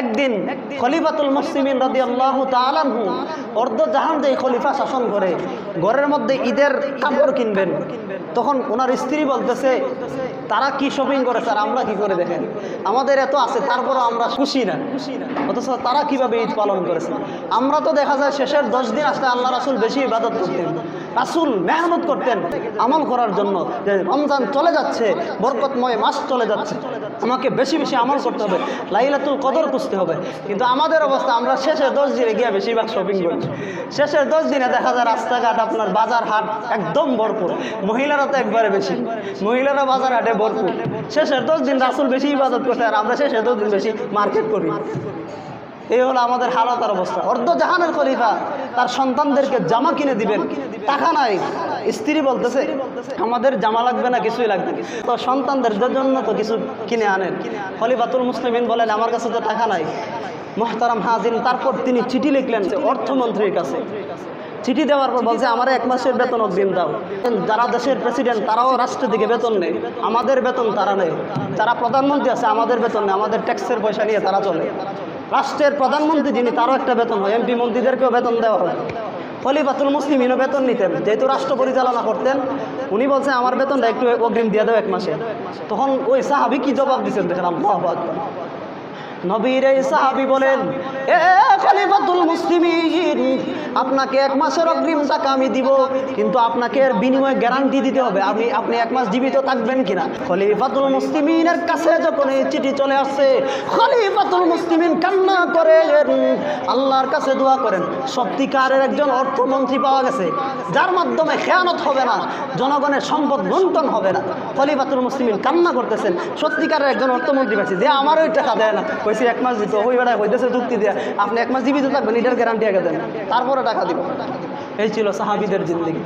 একদিন খলিফাতুল মুসলিমিন রাদি আল্লাহ তালানহু অর্ধ জাহান যে খলিফা শাসন করে, ঘরের মধ্যে ঈদের কাপড় কিনবেন। তখন ওনার স্ত্রী বলতেছে, তারা কি শপিং করেছে আর আমরা কি করে দেখেন? আমাদের এত আছে, তারপরও আমরা খুশি না। অথচ তারা কীভাবে ঈদ পালন করেছে? আমরা তো দেখা যায় শেষের দশ দিন আসলে আল্লাহ রাসুল বেশি ইবাদত করতেন। রাসুল মেহনত করতেন আমল করার জন্য। যে রমজান চলে যাচ্ছে, বরকতময় মাস চলে যাচ্ছে। আমাকে বেশি বেশি আমল করতে হবে। লাইলাতুল কদর খুঁজতে হবে। কিন্তু আমাদের অবস্থা, আমরা শেষের দশ দিনে গিয়ে বেশিরভাগ শপিং করি। শেষের দশ দিনে দেখা যায় রাস্তাঘাট, আপনার বাজার হাট একদম ভরপুর। মহিলারা তো একবারে বেশি। মহিলারা বাজার হাটে ভরপুর। শেষের দশ দিন রাসুল বেশি ইবাদত করতে আর আমরা শেষের দশ দিন বেশি মার্কেট করি। এই হলো আমাদের হালতার অবস্থা। অর্ধ জাহানের খলিফা তার সন্তানদেরকে জামা কিনে দিবেন। টাকা নাই। স্ত্রী বলতেছে, আমাদের জামা লাগবে না, কিছুই লাগবে তো সন্তানদের জন্য তো কিছু কিনে আনেন। খলিফাতুল মুসলিমিন বলেন, আমার কাছে তো টাকা নাই। মোহতারাম হাজিন তারপর তিনি চিঠি লিখলেন অর্থমন্ত্রীর কাছে। চিঠি দেওয়ার পর বলছে, আমার এক মাসের বেতন অগ্রিম দাও। যারা দেশের প্রেসিডেন্ট, তারাও রাষ্ট্রের দিকে বেতন নেই আমাদের বেতন তারা নেই যারা প্রধানমন্ত্রী আছে, আমাদের বেতন নেই আমাদের ট্যাক্সের পয়সা নিয়ে তারা চলে। রাষ্ট্রের প্রধানমন্ত্রী যিনি, তারও একটা বেতন হয়। এমপি মন্ত্রীদেরকেও বেতন দেওয়া হয়। খলিফাতুল মুসলিমিনও বেতন নিতেন। যেহেতু রাষ্ট্র পরিচালনা করতেন, উনি বলছেন আমার বেতনটা একটু অগ্রিম দিয়ে দেবে এক মাসে। তখন ওই সাহাবি কি জবাব দিচ্ছেন? দেখেন আল্লাহ নবীর এই সাহাবি বলেন, এ খলিফাতুল মুসলিমিন। আপনাকে এক মাসের অগ্রিম টাকা আমি দিব, কিন্তু আপনাকে এর বিনিময়ে গ্যারান্টি দিতে হবে। আপনি আপনি এক মাস জীবিত থাকবেন কিনা? খলিফাতুল মুসলিমিনের কাছে যখন এই চিঠি চলে আসছে, খলিফাতুল মুসলিমিন কান্না করে আল্লাহর কাছে দোয়া করেন। সত্যিকারের একজন অর্থমন্ত্রী পাওয়া গেছে। যার মাধ্যমে খেয়ানত হবে না, জনগণের সম্পদ লুণ্ঠন হবে না। খলিফাতুল মুসলিমিন কান্না করতেছেন। সত্যিকারের একজন অর্থমন্ত্রী পাইছে, যে আমার ওই টাকা দেয় না। কইছি, এক মাস দিত ওই বেড়ায় হইতেছে যুক্তি দেয়া। আপনি এক মাস জীবিত থাকবেন এটার গ্যারান্টি আগে দেন। তারপরে টাকা দিব। এই ছিল সাহাবিদের জিন্দগি।